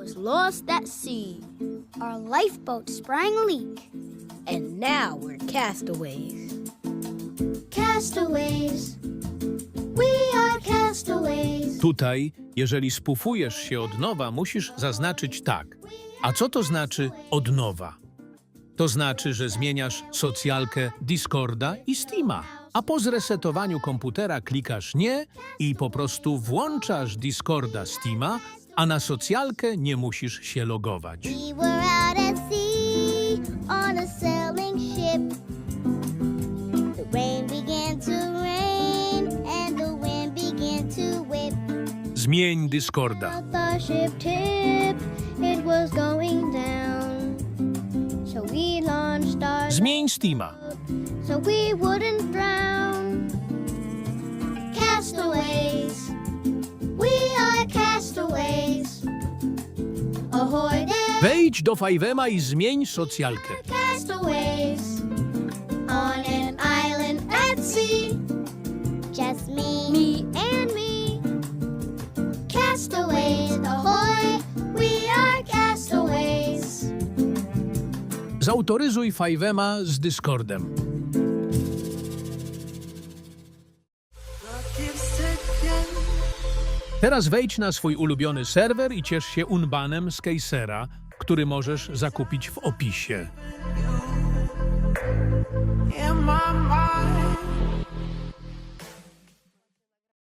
was lost at sea. Our lifeboat sprang a leak. And now we're castaways. Castaways. We are castaways. Tutaj, jeżeli spufujesz się od nowa, musisz zaznaczyć tak. A co to znaczy od nowa? To znaczy, że zmieniasz socjalkę Discorda i Steama. A po zresetowaniu komputera klikasz nie i po prostu włączasz Discorda Steama, a na socjalkę nie musisz się logować. We were out at sea on a sailing ship. The rain began to rain and the wind began to whip. Zmień Discorda. Out the ship tip, it was going down. So we launched our Zmień Steama. so we wouldn't drown. Wejdź do Fivema i zmień socjalkę. castaways. On an island at sea, just me, me and me. Castaways, ahoy, we are castaways. Zautoryzuj Fivema z Discordem. Teraz wejdź na swój ulubiony serwer i ciesz się unbanem z Kejsera, który możesz zakupić w opisie.